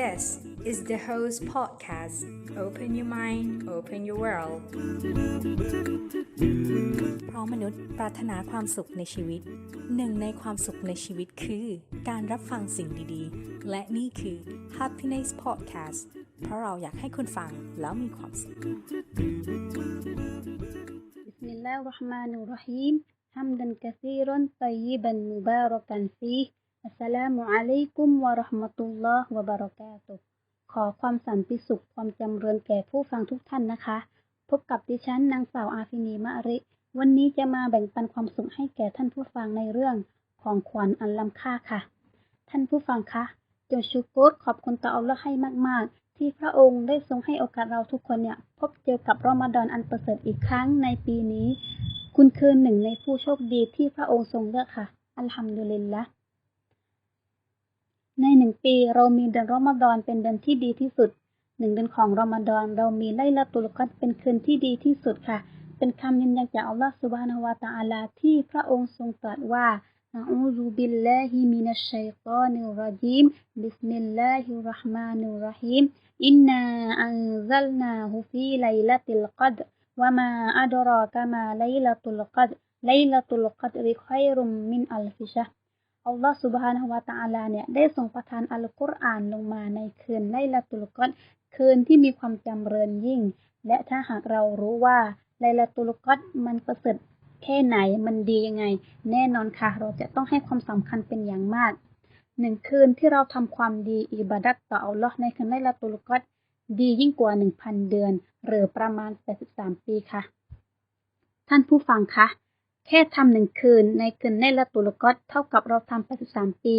This is the Host Podcast. Open your mind, open your world. เพราะมนุษย์ปรารถนาความสุขในชีวิต หนึ่งในความสุขในชีวิตคือ การรับฟังสิ่งดีๆ และนี่คือ Happiness Podcast เพราะเราอยากให้คุณฟังแล้วมีความสุข بسم الله الرحمن الرحيم حمدا كثيرا طيبا مباركا فيه อัสลามุอะลัยกุมวะราะห์มะตุลลอฮ์วะบะเราะกาตุขอความสันติสุขความจำเริญแก่ผู้ฟังทุกท่านนะคะ พบกับดิฉันนางสาวอาฟินีมะริ วันนี้จะมาแบ่งปันความสุขให้แก่ท่านผู้ฟังในเรื่องของขวัญอันล้ำค่าค่ะ ท่านผู้ฟังคะจงชูโกตขอบคุณต่ออัลลอฮ์ให้มาก ๆ ที่พระองค์ได้ทรงให้โอกาสเราทุกคนเนี่ย พบเจอกับรอมฎอนอันประเสริฐอีกครั้งในปีนี้ คุณคือหนึ่งในผู้โชคดีที่พระองค์ทรงเลือกค่ะ อัลฮัมดุลิลละ ในหนึ่งปีเรามีเดือนรอมฎอนเป็นเดือนที่ดีที่สุดหนึ่งเดือนของรอมฎอนเรามีไล่ละตุลกัดเป็นคืนที่ดีที่สุดค่ะ เป็นคำยืนยันจากอัลลอฮฺสุบฮานาวะตาอัลาที่พระองค์ทรงตรัสว่าอูซุบิลลาฮิมินัชชัยตานิรรจีมบิสมิลลาฮิรราะห์มานิรรฮีมอินนาอันซัลนาฮูฟีไลลัติลกัดวะมาอัดรากะมาไลลัตุลกัดไลลัตุลกัดริคอยรุมมินอัลฟิชะ อัลลอฮฺสุบฮานะฮวะตะอาลาเนี่ยได้ทรงประทานอัลกุรอานลงมาในคืนไลลาตุลกัดคืนที่มีความจำเริญยิ่ง และถ้าหากเรารู้ว่าไลลาตุลกัดมันประเสริฐแค่ไหนมันดียังไง แน่นอนค่ะ เราจะต้องให้ความสำคัญเป็นอย่างมากหนึ่งคืนที่เราทำความดีอิบาดัตต่ออัลลอฮ์ในคืนไลลาตุลกัดดียิ่งกว่า 1,000 เดือน หรือประมาณ 83 ปีค่ะ ท่านผู้ฟังคะ แค่ทำหนึ่งคืน ในคืนในละตุลกอดเท่ากับเราทำ83ปี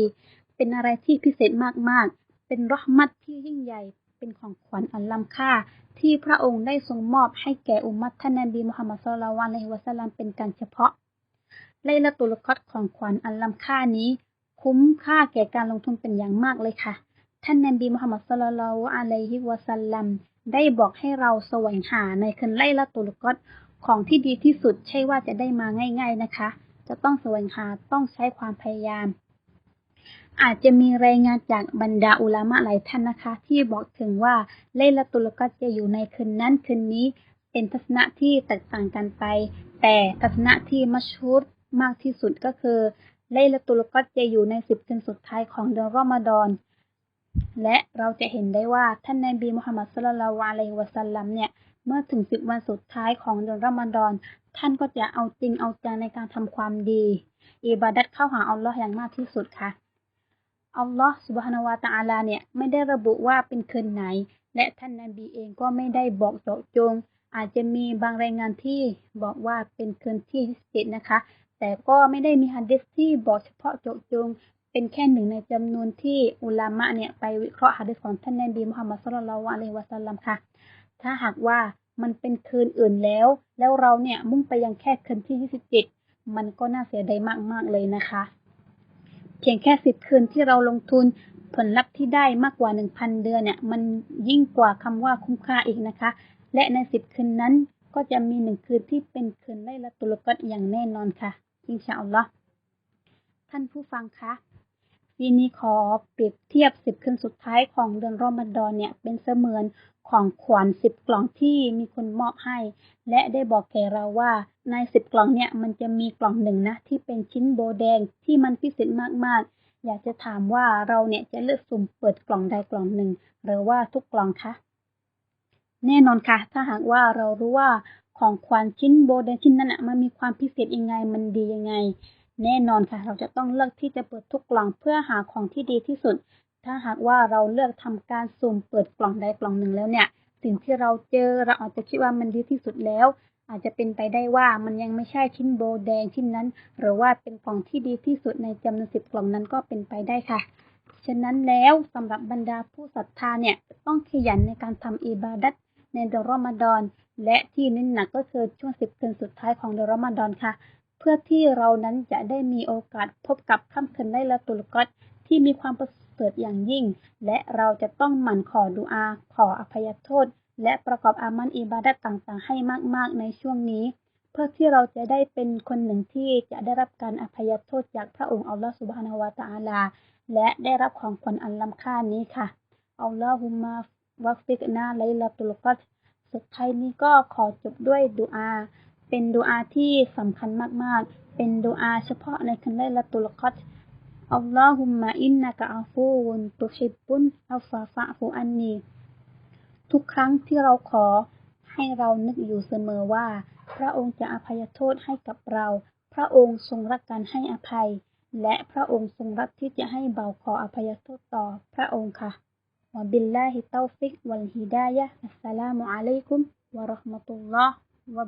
เป็นอะไรที่พิเศษมากๆ เป็นรหมัดที่ยิ่งใหญ่ เป็นของขวัญอันล้ำค่า ที่พระองค์ได้ทรงมอบให้แก่อุมัตท่านนบีมุฮัมมัดสุลลัลวะลัยฮิวะสัลลัมเป็นการเฉพาะไลละตุลกอดของขวัญอันล้ำค่านี้ คุ้มค่าแก่การลงทุนเป็นอย่างมากเลยค่ะ ท่านนบีมุฮัมมัดสุลลัลอะลัยฮิวะสัลลัมได้บอกให้เราแสวงหาในคืนไลละตุลกอด ของที่ดีที่สุดใช่ว่าจะได้มาง่าย ๆนะคะ จะต้องแสวงหาต้องใช้ความพยายาม อาจจะมีรายงานจากบรรดาอุลามะหลายท่านนะคะ ที่บอกถึงว่าเลละตุลกัดจะอยู่ในคืนนั้นคืนนี้ เป็นทัศนะที่แตกต่างกันไป แต่ทัศนะที่มัชฮูรมากที่สุดก็คือเลละตุลกัดจะอยู่ในสิบคืนสุดท้ายของเดือนรอมฎอนและเราจะเห็นได้ว่าท่านนบีมุฮัมมัดสุลลัลวะลัยฮิวะสัลลัมเนี่ย เมื่อถึงสิบวันสุดท้ายของเดือนรอมฎอน ท่านก็จะเอาจริงเอาจังในการทำความดี อิบาดัตเข้าหาอัลลอฮ์อย่างมากที่สุดค่ะ อัลลอฮ์สุบฮานาวะตะอาลาเนี่ยไม่ได้ระบุว่าเป็นคืนไหน และท่านนบีเองก็ไม่ได้บอกเจาะจง อาจจะมีบางรายงานที่บอกว่าเป็นคืนที่เจ็ดนะคะ แต่ก็ไม่ได้มีฮะดิษที่บอกเฉพาะเจาะจงเป็นแค่หนึ่งในจำนวนที่อุลามะเนี่ยไปวิเคราะห์ฮะดิษของท่านนบีมุฮัมมัดสุลลัลวะอะลัยวะสัลลัมค่ะ ถ้าหากว่ามันเป็นคืนอื่นแล้ว แล้วเราเนี่ยมุ่งไปยังแค่คืนที่ 27 มันก็น่าเสียดายมากๆเลยนะคะ เพียงแค่สิบคืนที่เราลงทุนผลลัพธ์ที่ได้มากกว่า 1,000 เดือนเนี่ย มันยิ่งกว่าคำว่าคุ้มค่าอีกนะคะ และในสิบคืนนั้นก็จะมีหนึ่งคืนที่เป็นคืนไล่ละตุลกัดอย่างแน่นอนค่ะอินชาอัลลอฮ์ท่านผู้ฟังคะ ปีนี้ขอเปรียบเทียบสิบคืนสุดท้ายของเดือนรอมฎอนเนี่ย เป็นเสมือนของขวัญสิบกล่องที่มีคนมอบให้ และได้บอกแก่เราว่าในสิบกล่องเนี่ยมันจะมีกล่องหนึ่งนะที่เป็นชิ้นโบแดงที่มันพิเศษมากๆ อยากจะถามว่าเราเนี่ยจะเลือกสุ่มเปิดกล่องใดกล่องหนึ่ง หรือว่าทุกกล่องคะแน่นอนค่ะ ถ้าหากว่าเรารู้ว่าของขวัญชิ้นโบแดงชิ้นนั้นอะมันมีความพิเศษยังไงมันดียังไง แน่นอนค่ะ เราจะต้องเลือกที่จะเปิดทุกกล่องเพื่อหาของที่ดีที่สุด ถ้าหากว่าเราเลือกทำการสุ่มเปิดกล่องใดกล่องหนึ่งแล้วเนี่ย สิ่งที่เราเจอเราอาจจะคิดว่ามันดีที่สุดแล้ว อาจจะเป็นไปได้ว่ามันยังไม่ใช่ชิ้นโบแดงชิ้นนั้น หรือว่าเป็นกล่องที่ดีที่สุดในจำนวนสิบกล่องนั้นก็เป็นไปได้ค่ะฉะนั้นแล้วสำหรับบรรดาผู้ศรัทธาเนี่ยต้องขยันในการทำอิบาดัตในเดือนรอมฎอน และที่เน้นหนักก็คือช่วงสิบคืนสุดท้ายของเดือนรอมฎอนค่ะ เพื่อที่เรานั้นจะได้มีโอกาสพบกับค่ำคืนไลลาตุลกัดที่มีความประเสริฐอย่างยิ่ง และเราจะต้องหมั่นขอดุอา ขออภัยโทษ และประกอบอามันอิบาดัตต่างๆ ให้มากๆ ในช่วงนี้ เพื่อที่เราจะได้เป็นคนหนึ่งที่จะได้รับการอภัยโทษจากพระองค์อัลลอฮฺสุบฮานาวะตะอาลา และได้รับของขวัญอันล้ำค่านี้ค่ะอัลลอฮุมมาวักฟิกนาไลลาตุลกัดสุดท้ายนี้ก็ขอจบด้วยดุอา เป็นดุอาที่สำคัญมากๆ เป็นดุอาเฉพาะในคืนไลลาตุลกัดรอัลลอฮุมมาอินนะกะอาฟูวนตุฮิบบุนอัฟฟาฟะฟูอันนีทุกครั้งที่เราขอให้เรานึกอยู่เสมอว่า พระองค์จะอภัยโทษให้กับเรา พระองค์ทรงรักการให้อภัย และพระองค์ทรงรักที่จะให้เบาขออภัยโทษต่อพระองค์ค่ะวะบิลลาฮิเตาฟิกวัลฮิดายะอัสสลามุอะลัยกุมวะเราะห์มะตุลลอฮ์ ว